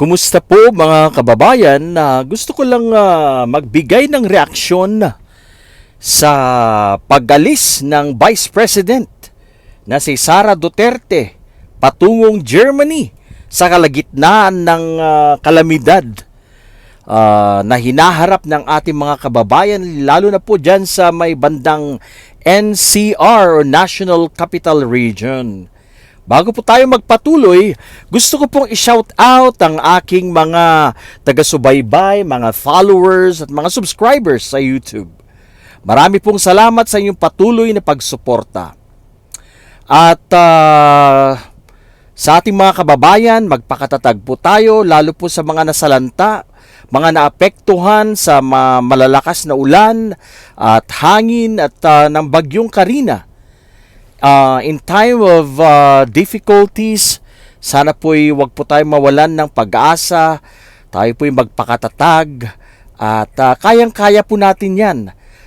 Kumusta po mga kababayan? na gusto ko lang ah, magbigay ng reaksyon sa pagalis ng Vice President na si Sara Duterte patungong Germany sa kalagitnaan ng ah, kalamidad ah, na hinaharap ng ating mga kababayan lalo na po dyan sa may bandang NCR o National Capital Region. Bago po tayo magpatuloy, gusto ko pong i-shout out ang aking mga taga-subaybay, mga followers at mga subscribers sa YouTube. Marami pong salamat sa inyong patuloy na pagsuporta. At ah, sa ating mga kababayan, magpakatatag po tayo lalo po sa mga nasalanta, mga naapektuhan sa ma- malalakas na ulan at hangin at ah, ng bagyong Karina uh, in time of uh, difficulties, sana po'y wag po tayo mawalan ng pag-asa, tayo po'y magpakatatag, at uh, kayang-kaya po natin yan.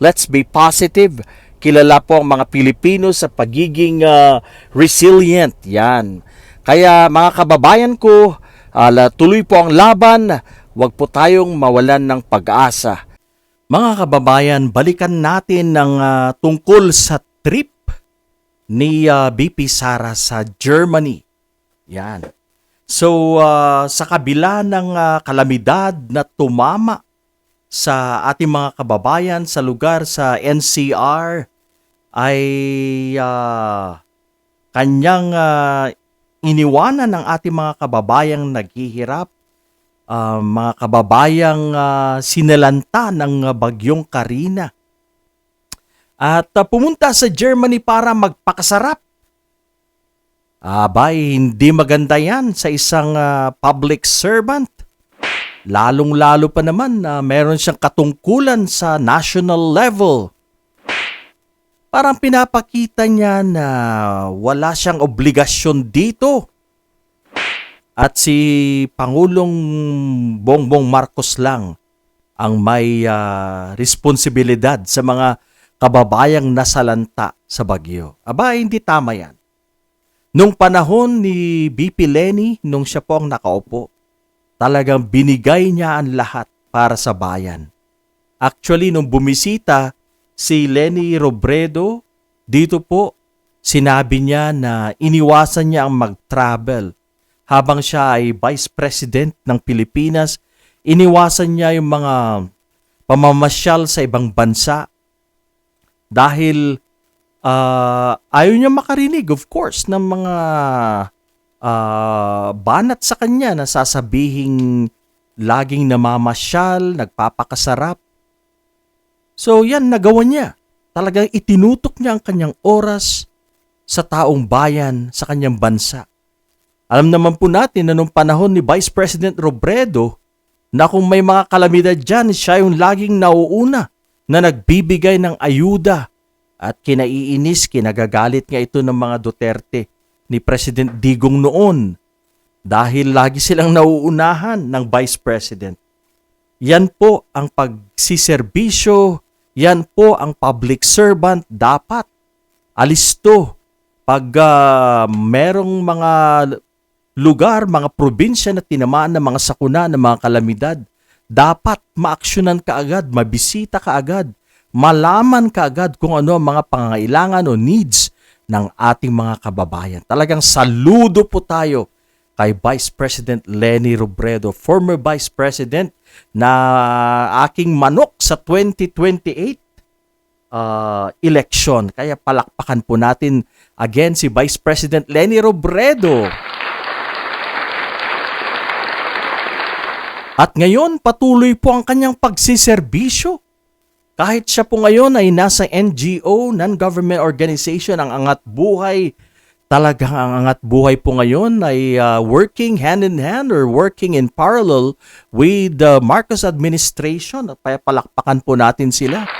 Let's be positive. Kilala po ang mga Pilipino sa pagiging uh, resilient. Yan. Kaya mga kababayan ko, ala, tuloy po ang laban, wag po tayong mawalan ng pag-asa. Mga kababayan, balikan natin ng uh, tungkol sa trip ni uh, BP Sara sa Germany. Yan. So, uh, sa kabila ng uh, kalamidad na tumama sa ating mga kababayan sa lugar sa NCR ay uh, kanyang uh, iniwanan ng ating mga kababayang naghihirap, uh, mga kababayang uh, sinalanta ng uh, bagyong Karina at uh, pumunta sa Germany para magpakasarap. Abay, hindi maganda yan sa isang uh, public servant. Lalong-lalo pa naman na uh, meron siyang katungkulan sa national level. Parang pinapakita niya na wala siyang obligasyon dito. At si Pangulong Bongbong Marcos lang ang may uh, responsibilidad sa mga kababayang nasalanta sa bagyo. Aba, hindi tama yan. Nung panahon ni BP Lenny, nung siya po ang nakaupo, talagang binigay niya ang lahat para sa bayan. Actually, nung bumisita si Lenny Robredo, dito po, sinabi niya na iniwasan niya ang mag-travel. Habang siya ay Vice President ng Pilipinas, iniwasan niya yung mga pamamasyal sa ibang bansa dahil uh, ayaw niya makarinig, of course, ng mga uh, banat sa kanya na sasabihing laging namamasyal, nagpapakasarap. So yan, nagawa niya. Talagang itinutok niya ang kanyang oras sa taong bayan, sa kanyang bansa. Alam naman po natin na nung panahon ni Vice President Robredo, na kung may mga kalamidad dyan, siya yung laging nauuna na nagbibigay ng ayuda at kinaiinis, kinagagalit nga ito ng mga Duterte ni President Digong noon dahil lagi silang nauunahan ng Vice President. Yan po ang pagsiservisyo, yan po ang public servant dapat. Alisto pag uh, merong mga lugar, mga probinsya na tinamaan ng mga sakuna ng mga kalamidad, dapat maaksyonan kaagad, mabisita kaagad, malaman kaagad kung ano ang mga pangangailangan o needs ng ating mga kababayan. Talagang saludo po tayo kay Vice President Lenny Robredo, former Vice President na aking manok sa 2028 uh, election. Kaya palakpakan po natin again si Vice President Lenny Robredo. At ngayon, patuloy po ang kanyang pagsiservisyo. Kahit siya po ngayon ay nasa NGO, non-government organization, ang Angat Buhay, talagang ang Angat Buhay po ngayon ay uh, working hand in hand or working in parallel with the Marcos administration. At palakpakan po natin sila.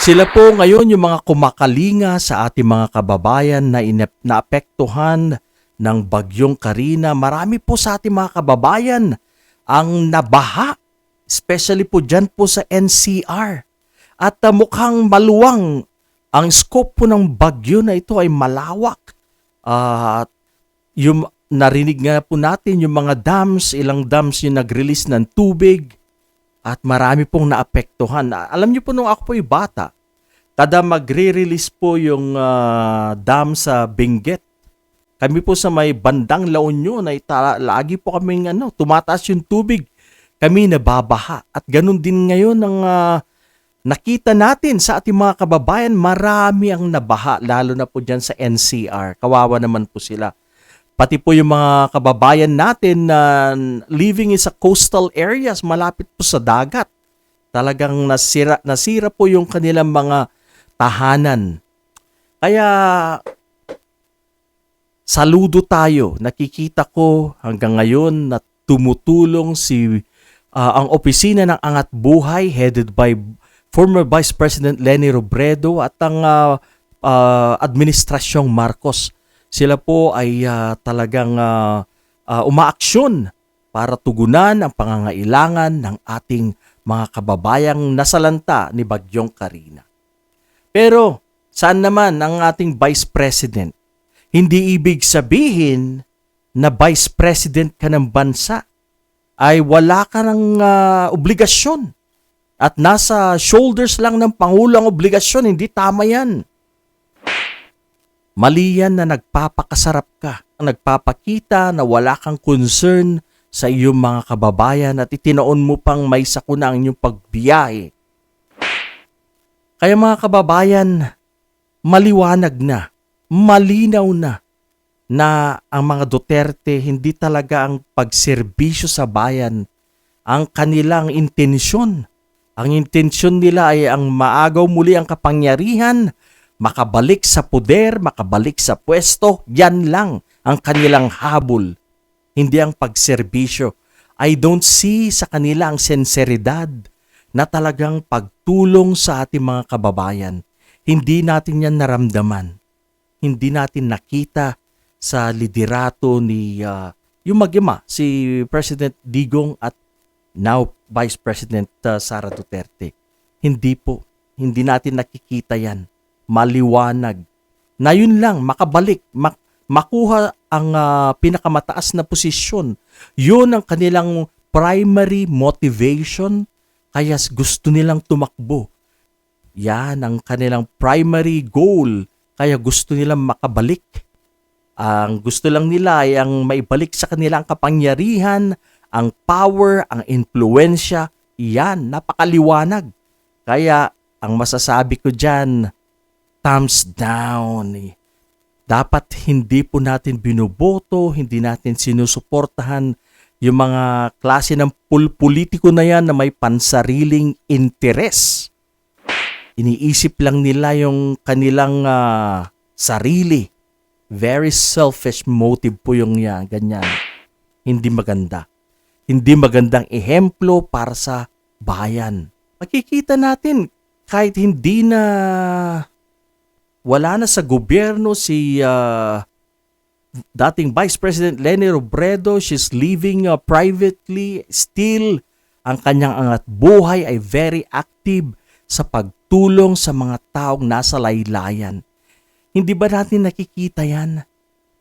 Sila po ngayon yung mga kumakalinga sa ating mga kababayan na naapektuhan ng bagyong Karina. Marami po sa ating mga kababayan ang nabaha, especially po dyan po sa NCR. At uh, mukhang maluwang ang scope po ng bagyo na ito ay malawak. Uh, yung narinig nga po natin yung mga dams, ilang dams yung nag-release ng tubig at marami pong naapektuhan. Alam niyo po nung ako po'y bata, kada magre-release po yung ah, dam sa Benguet, kami po sa may bandang La Union ay ta- lagi po kaming ano, tumataas yung tubig. Kami nababaha. At ganun din ngayon ang ah, nakita natin sa ating mga kababayan, marami ang nabaha, lalo na po dyan sa NCR. Kawawa naman po sila. Pati po yung mga kababayan natin na living in sa coastal areas, malapit po sa dagat. Talagang nasira, nasira po yung kanilang mga tahanan. Kaya saludo tayo. Nakikita ko hanggang ngayon na tumutulong si ah, ang opisina ng Angat Buhay headed by former Vice President Lenny Robredo at ang ah, ah, administrasyong Marcos. Sila po ay ah, talagang ah, ah, umaaksyon para tugunan ang pangangailangan ng ating mga kababayang nasalanta ni Bagyong Karina. Pero saan naman ang ating Vice President? Hindi ibig sabihin na Vice President ka ng bansa ay wala ka ng ah, obligasyon at nasa shoulders lang ng Pangulo ang obligasyon. Hindi tama yan. Mali yan na nagpapakasarap ka, nagpapakita na wala kang concern sa iyong mga kababayan at itinaon mo pang may sakuna ang iyong pagbiyahe. Kaya mga kababayan, maliwanag na, malinaw na na ang mga Duterte hindi talaga ang pagserbisyo sa bayan ang kanilang intensyon. Ang intensyon nila ay ang maagaw muli ang kapangyarihan, makabalik sa puder, makabalik sa pwesto, yan lang ang kanilang habol. Hindi ang pagserbisyo. I don't see sa kanila ang senseridad na talagang pagtulong sa ating mga kababayan. Hindi natin yan naramdaman. Hindi natin nakita sa liderato ni ah, yung mag-ima, si President Digong at now Vice President ah, Sara Duterte. Hindi po. Hindi natin nakikita yan. Maliwanag. Na yun lang, makabalik, mak- makuha ang ah, pinakamataas na posisyon. Yun ang kanilang primary motivation kaya gusto nilang tumakbo. Yan ang kanilang primary goal. Kaya gusto nilang makabalik. Ang gusto lang nila ay ang maibalik sa kanilang kapangyarihan, ang power, ang impluensya. Yan, napakaliwanag. Kaya ang masasabi ko dyan, thumbs down. Dapat hindi po natin binuboto, hindi natin sinusuportahan yung mga klase ng pul- politiko na yan na may pansariling interes. Iniisip lang nila yung kanilang ah, sarili. Very selfish motive po yung yan, ganyan. Hindi maganda. Hindi magandang ehemplo para sa bayan. Makikita natin kahit hindi na wala na sa gobyerno si ah, dating Vice President Leni Robredo, she's living uh, privately. Still, ang kanyang angat buhay ay very active sa pagtulong sa mga taong nasa laylayan. Hindi ba natin nakikita yan?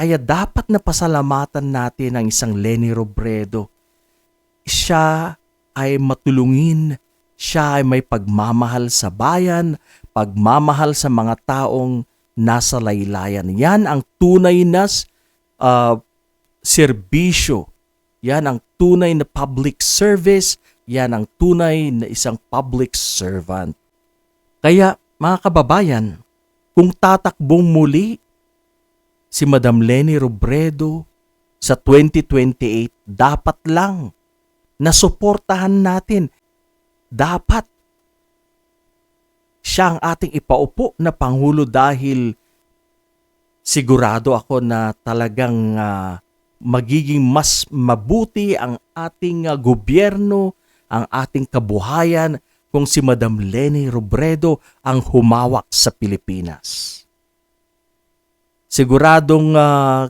Kaya dapat na pasalamatan natin ang isang Leni Robredo. Siya ay matulungin, siya ay may pagmamahal sa bayan, pagmamahal sa mga taong nasa laylayan. Yan ang tunay na uh, serbisyo. Yan ang tunay na public service. Yan ang tunay na isang public servant. Kaya mga kababayan, kung tatakbong muli si Madam Leni Robredo sa 2028, dapat lang na suportahan natin. Dapat siya ang ating ipaupo na Pangulo dahil sigurado ako na talagang ah, magiging mas mabuti ang ating ah, gobyerno, ang ating kabuhayan kung si Madam Leni Robredo ang humawak sa Pilipinas. Siguradong ah,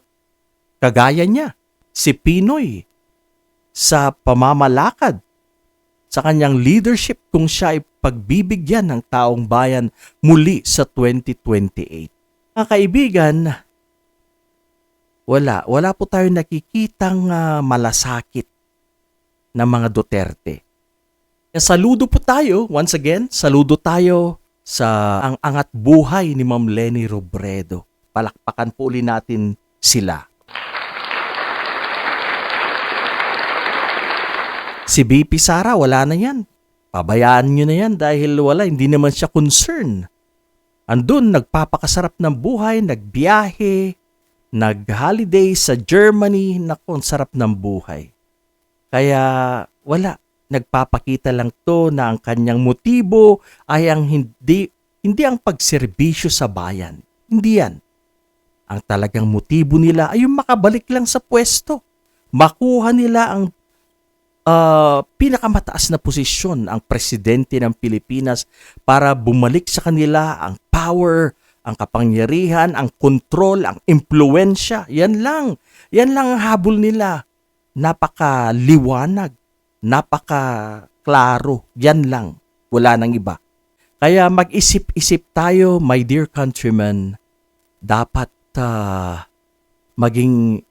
kagaya niya, si Pinoy sa pamamalakad sa kanyang leadership kung siya ay pagbibigyan ng taong bayan muli sa 2028. Mga kaibigan, wala. Wala po tayo nakikitang ah, malasakit ng mga Duterte. Saludo po tayo, once again, saludo tayo sa ang angat buhay ni Ma'am Lenny Robredo. Palakpakan po uli natin sila. Si BP Sara, wala na yan. Pabayaan nyo na yan dahil wala, hindi naman siya concern. Andun, nagpapakasarap ng buhay, nagbiyahe, nag-holiday sa Germany, naku, ang sarap ng buhay. Kaya wala, nagpapakita lang to na ang kanyang motibo ay ang hindi hindi ang pagserbisyo sa bayan. Hindi yan. Ang talagang motibo nila ay yung makabalik lang sa pwesto. Makuha nila ang ah, pinakamataas na posisyon ang presidente ng Pilipinas para bumalik sa kanila ang power, ang kapangyarihan, ang control, ang impluensya. Yan lang. Yan lang ang habol nila. Napakaliwanag. Napaka-klaro. Yan lang. Wala nang iba. Kaya mag-isip-isip tayo, my dear countrymen. Dapat ah, maging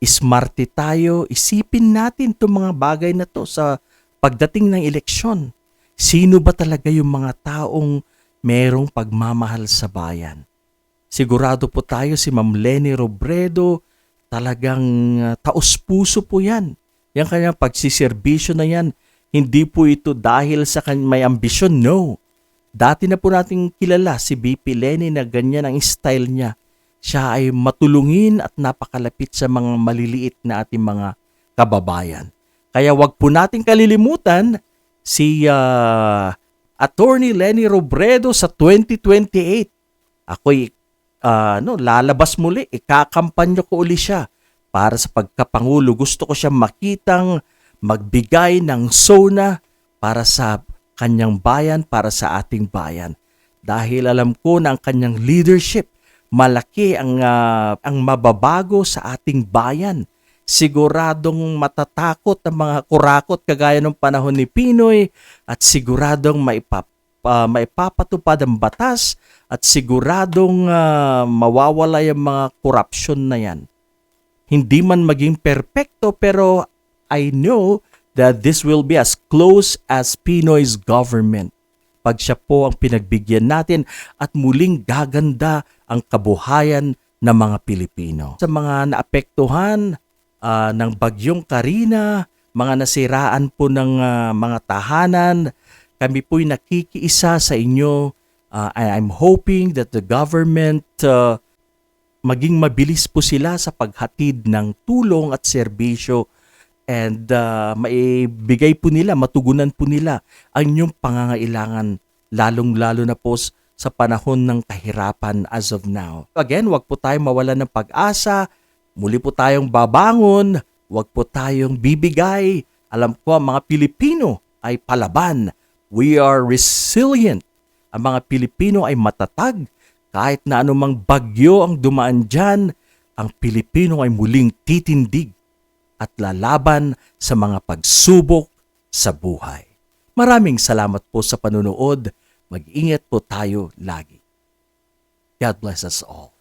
smarte tayo, isipin natin itong mga bagay na to sa pagdating ng eleksyon. Sino ba talaga yung mga taong merong pagmamahal sa bayan? Sigurado po tayo si Ma'am Lenny Robredo, talagang uh, taos-puso po yan. Yung kanyang pagsiservisyo na yan, hindi po ito dahil sa kanyang may ambisyon, no. Dati na po nating kilala si BP Lenny na ganyan ang style niya siya ay matulungin at napakalapit sa mga maliliit na ating mga kababayan. Kaya wag po nating kalilimutan si ah, Attorney Lenny Robredo sa 2028. Ako'y ah, no, lalabas muli, ikakampanyo ko uli siya para sa pagkapangulo. Gusto ko siya makitang magbigay ng SONA para sa kanyang bayan, para sa ating bayan. Dahil alam ko na ang kanyang leadership malaki ang ah, ang mababago sa ating bayan. Siguradong matatakot ang mga kurakot kagaya ng panahon ni Pinoy at siguradong maipap, ah, maipapatupad ang batas at siguradong ah, mawawala yung mga korupsyon na yan. Hindi man maging perpekto pero I know that this will be as close as Pinoy's government pag siya po ang pinagbigyan natin at muling gaganda ang kabuhayan ng mga Pilipino. Sa mga naapektuhan ah, ng bagyong Karina, mga nasiraan po ng ah, mga tahanan, kami po'y nakikiisa sa inyo. I- I'm hoping that the government ah, maging mabilis po sila sa paghatid ng tulong at serbisyo and uh, maibigay po nila, matugunan po nila ang inyong pangangailangan lalong-lalo na po sa panahon ng kahirapan as of now. Again, wag po tayong mawalan ng pag-asa, muli po tayong babangon, wag po tayong bibigay. Alam ko ang mga Pilipino ay palaban. We are resilient. Ang mga Pilipino ay matatag. Kahit na anumang bagyo ang dumaan dyan, ang Pilipino ay muling titindig at lalaban sa mga pagsubok sa buhay. Maraming salamat po sa panunood. Mag-ingat po tayo lagi. God bless us all.